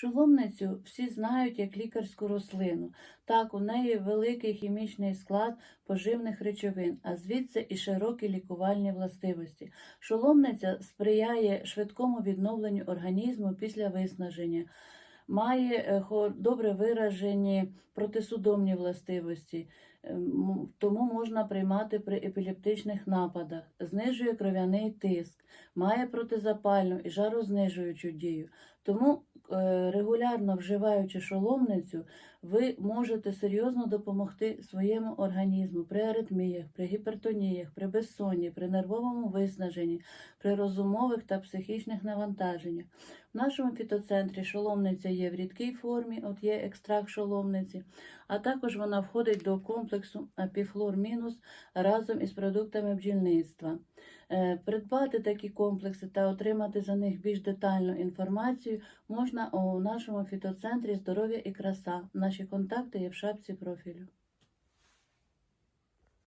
Шоломницю всі знають як лікарську рослину. Так, у неї великий хімічний склад поживних речовин, а звідси і широкі лікувальні властивості. Шоломниця сприяє швидкому відновленню організму після виснаження, має е, добре виражені протисудомні властивості, ем, тому можна приймати при епілептичних нападах, знижує кров'яний тиск, має протизапальну і жарознижуючу дію. Тому е, регулярно вживаючи шоломницю, ви можете серйозно допомогти своєму організму при аритміях, при гіпертоніях, при безсонні, при нервовому виснаженні, при розумових та психічних навантаженнях. В нашому фітоцентрі шоломниця є в рідкій формі, от є екстракт шоломниці, а також вона входить до комплексу Апіфлор Мінус разом із продуктами бджільництва. Е, Придбати такі комплекси та отримати за них більш детальну інформацію можна у нашому фітоцентрі Здоров'я і краса. Наші контакти є в шапці профілю.